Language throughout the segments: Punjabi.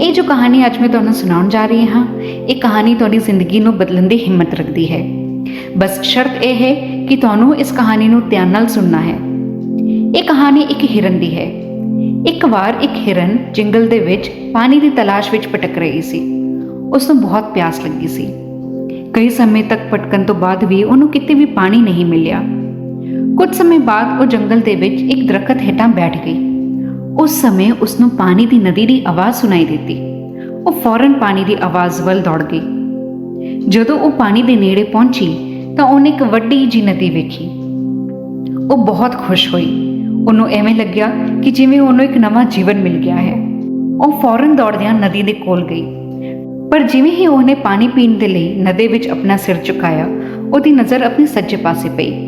ਇਹ ਜੋ ਕਹਾਣੀ ਅੱਜ ਮੈਂ ਤੁਹਾਨੂੰ ਸੁਣਾਉਣ ਜਾ ਰਹੀ ਹਾਂ, ਇਹ ਕਹਾਣੀ ਤੁਹਾਡੀ ਜ਼ਿੰਦਗੀ ਨੂੰ ਬਦਲਣ ਦੀ ਹਿੰਮਤ ਰੱਖਦੀ ਹੈ। ਬਸ ਸ਼ਰਤ ਇਹ ਹੈ ਕਿ ਤੁਹਾਨੂੰ ਇਸ ਕਹਾਣੀ ਨੂੰ ਧਿਆਨ ਨਾਲ ਸੁਣਨਾ ਹੈ। ਇਹ ਕਹਾਣੀ ਇੱਕ ਹਿਰਨ ਦੀ ਹੈ। ਇੱਕ ਵਾਰ ਇੱਕ ਹਿਰਨ ਜੰਗਲ ਦੇ ਵਿੱਚ ਪਾਣੀ ਦੀ ਤਲਾਸ਼ ਵਿੱਚ ਭਟਕ ਰਹੀ ਸੀ। ਉਸ ਨੂੰ ਬਹੁਤ ਪਿਆਸ ਲੱਗੀ ਸੀ। ਕਈ ਸਮੇਂ ਤੱਕ ਭਟਕਣ ਤੋਂ ਬਾਅਦ ਵੀ ਉਹਨੂੰ ਕਿਤੇ ਵੀ ਪਾਣੀ ਨਹੀਂ ਮਿਲਿਆ। ਕੁਝ ਸਮੇਂ ਬਾਅਦ ਉਹ ਜੰਗਲ ਦੇ ਵਿੱਚ ਇੱਕ ਦਰਖਤ ਹੇਠਾਂ ਬੈਠ ਗਈ। ਉਸ ਸਮੇਂ ਉਸ ਨੂੰ ਪਾਣੀ ਦੀ ਨਦੀ ਦੀ ਆਵਾਜ਼ ਸੁਣਾਈ ਦਿੱਤੀ। ਉਹ ਫੌਰਨ ਪਾਣੀ ਦੀ ਆਵਾਜ਼ ਵੱਲ ਦੌੜ ਗਈ। ਜਦੋਂ ਉਹ ਪਾਣੀ ਦੇ ਨੇੜੇ ਪਹੁੰਚੀ ਤਾਂ ਉਹਨੇ ਇੱਕ ਵੱਡੀ ਜੀ ਨਦੀ ਵੇਖੀ। ਉਹ ਬਹੁਤ ਖੁਸ਼ ਹੋਈ। ਉਹਨੂੰ ਐਵੇਂ ਲੱਗਿਆ ਕਿ ਜਿਵੇਂ ਉਹਨੂੰ ਇੱਕ ਨਵਾਂ ਜੀਵਨ ਮਿਲ ਗਿਆ ਹੈ। ਉਹ ਫੌਰਨ ਦੌੜਦਿਆਂ ਨਦੀ ਦੇ ਕੋਲ ਗਈ। ਪਰ ਜਿਵੇਂ ਹੀ ਉਹਨੇ ਪਾਣੀ ਪੀਣ ਦੇ ਲਈ ਨਦੀ ਵਿੱਚ ਆਪਣਾ ਸਿਰ ਝੁਕਾਇਆ, ਉਹਦੀ ਨਜ਼ਰ ਆਪਣੇ ਸੱਜੇ ਪਾਸੇ ਪਈ।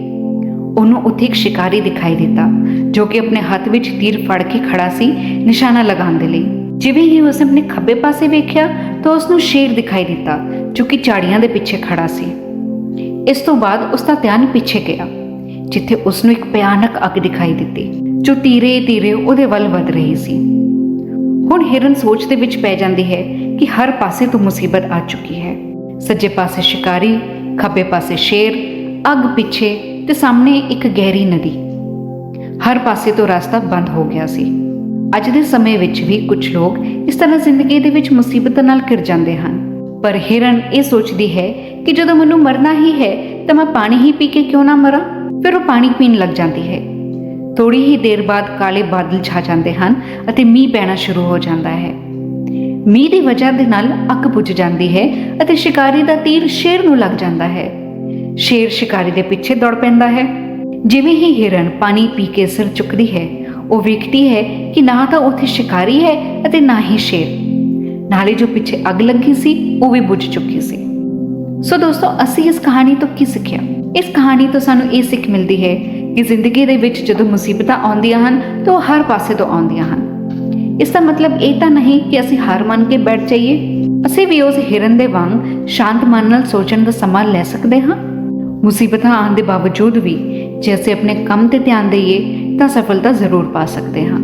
ਉਹਨੂੰ ਉੱਥੇ ਇੱਕ ਸ਼ਿਕਾਰੀ ਦਿਖਾਈ ਦਿੱਤਾ, ਜੋ ਕਿ ਆਪਣੇ ਹੱਥ ਵਿੱਚ ਤੀਰ ਫੜ ਕੇ ਖੜਾ ਸੀ ਨਿਸ਼ਾਨਾ ਲਗਾਉਣ ਦੇ ਲਈ। ਜਿਵੇਂ ਹੀ ਉਸ ਆਪਣੇ ਖੱਬੇ ਪਾਸੇ ਵੇਖਿਆ, ਤਾਂ ਉਸ ਨੂੰ ਸ਼ੇਰ ਦਿਖਾਈ ਦਿੱਤਾ, ਜੋ ਕਿ ਝਾੜੀਆਂ ਦੇ ਪਿੱਛੇ ਖੜਾ ਸੀ। ਇਸ ਤੋਂ ਬਾਅਦ ਉਸ ਦਾ ਧਿਆਨ ਪਿੱਛੇ ਗਿਆ, ਜਿੱਥੇ ਉਸ ਨੂੰ ਇੱਕ ਭਿਆਨਕ ਅੱਗ ਦਿਖਾਈ ਦਿੱਤੀ, ਜੋ ਧੀਰੇ ਧੀਰੇ ਉਹਦੇ ਵੱਲ ਵਧ ਰਹੀ ਸੀ। ਹੁਣ ਹਿਰਨ ਸੋਚ ਦੇ ਵਿੱਚ ਪੈ ਜਾਂਦੀ ਹੈ ਕਿ ਹਰ ਪਾਸੇ ਤੋਂ ਮੁਸੀਬਤ ਆ ਚੁੱਕੀ ਹੈ। ਸੱਜੇ ਪਾਸੇ ਸ਼ਿਕਾਰੀ, ਖੱਬੇ ਪਾਸੇ ਸ਼ੇਰ, ਅੱਗ ਪਿੱਛੇ ਤੇ ਸਾਹਮਣੇ ਇੱਕ ਗਹਿਰੀ ਨਦੀ। ਹਰ ਪਾਸੇ ਤੋਂ ਰਸਤਾ ਬੰਦ ਹੋ ਗਿਆ ਸੀ। ਅੱਜ ਦੇ ਸਮੇਂ ਵਿੱਚ ਵੀ ਕੁਝ ਲੋਕ ਇਸ ਤਰ੍ਹਾਂ ਜ਼ਿੰਦਗੀ ਦੇ ਵਿੱਚ ਮੁਸੀਬਤਾਂ ਨਾਲ ਘਿਰ ਜਾਂਦੇ ਹਨ। ਪਰ ਹਿਰਨ ਇਹ ਸੋਚਦੀ ਹੈ ਕਿ ਜਦੋਂ ਮੈਨੂੰ ਮਰਨਾ ਹੀ ਹੈ, ਤਾਂ ਮੈਂ ਪਾਣੀ ਹੀ ਪੀ ਕੇ ਕਿਉਂ ਨਾ ਮਰਾਂ? ਫਿਰ ਉਹ ਪਾਣੀ ਪੀਣ ਲੱਗ ਜਾਂਦੀ ਹੈ। ਥੋੜੀ ਹੀ ਦੇਰ ਬਾਅਦ ਕਾਲੇ ਬਾਦਲ ਛਾ ਜਾਂਦੇ ਹਨ ਅਤੇ ਮੀਂਹ ਪੈਣਾ ਸ਼ੁਰੂ ਹੋ ਜਾਂਦਾ ਹੈ। ਮੀਂਹ ਦੀ ਵਜ੍ਹਾ ਦੇ ਨਾਲ ਅੱਕ ਬੁਝ ਜਾਂਦੀ ਹੈ ਅਤੇ ਸ਼ਿਕਾਰੀ ਦਾ ਤੀਰ ਸ਼ੇਰ ਨੂੰ ਲੱਗ ਜਾਂਦਾ ਹੈ। ਸ਼ੇਰ ਸ਼ਿਕਾਰੀ ਦੇ ਪਿੱਛੇ ਦੌੜ ਪੈਂਦਾ ਹੈ। ਜਿਵੇਂ ਹੀ ਹਿਰਨ ਪਾਣੀ ਪੀ ਕੇ ਸਿਰ ਚੁੱਕਦੀ ਹੈ, ਉਹ ਵੇਖਦੀ ਹੈ ਕਿ ਨਾ ਤਾਂ ਉੱਥੇ ਸ਼ਿਕਾਰੀ ਹੈ ਅਤੇ ਨਾ ਹੀ ਸ਼ੇਰ। ਨਾਲੇ ਜੋ ਪਿੱਛੇ ਅੱਗ ਲੱਗੀ ਸੀ, ਉਹ ਵੀ ਬੁਝ ਚੁੱਕੀ ਸੀ। ਸੋ ਦੋਸਤੋ, ਅਸੀਂ ਇਸ ਕਹਾਣੀ ਤੋਂ ਕੀ ਸਿੱਖਿਆ? ਇਸ ਕਹਾਣੀ ਤੋਂ ਸਾਨੂੰ ਇਹ ਸਿੱਖ ਮਿਲਦੀ ਹੈ ਕਿ ਜ਼ਿੰਦਗੀ ਦੇ ਵਿੱਚ ਜਦੋਂ ਮੁਸੀਬਤਾਂ ਆਉਂਦੀਆਂ ਹਨ, ਤਾਂ ਉਹ ਹਰ ਪਾਸੇ ਤੋਂ ਆਉਂਦੀਆਂ ਹਨ। ਇਸ ਦਾ ਮਤਲਬ ਇਹ ਤਾਂ ਨਹੀਂ ਕਿ ਅਸੀਂ ਹਾਰ ਮੰਨ ਕੇ ਬੈਠ ਜਾਈਏ। ਅਸੀਂ ਵੀ ਉਸ ਹਿਰਨ ਦੇ ਵਾਂਗ ਸ਼ਾਂਤ ਮਨ ਨਾਲ ਸੋਚਣ ਦਾ ਸਮਾਂ ਲੈ ਸਕਦੇ ਹਾਂ। ਮੁਸੀਬਤਾਂ ਆਉਣ ਦੇ ਬਾਵਜੂਦ ਵੀ ਜੇ ਅਸੀਂ ਆਪਣੇ ਕੰਮ ਤੇ ਧਿਆਨ ਦੇਈਏ ਤਾਂ ਸਫਲਤਾ ਜ਼ਰੂਰ ਪਾ ਸਕਦੇ ਹਾਂ।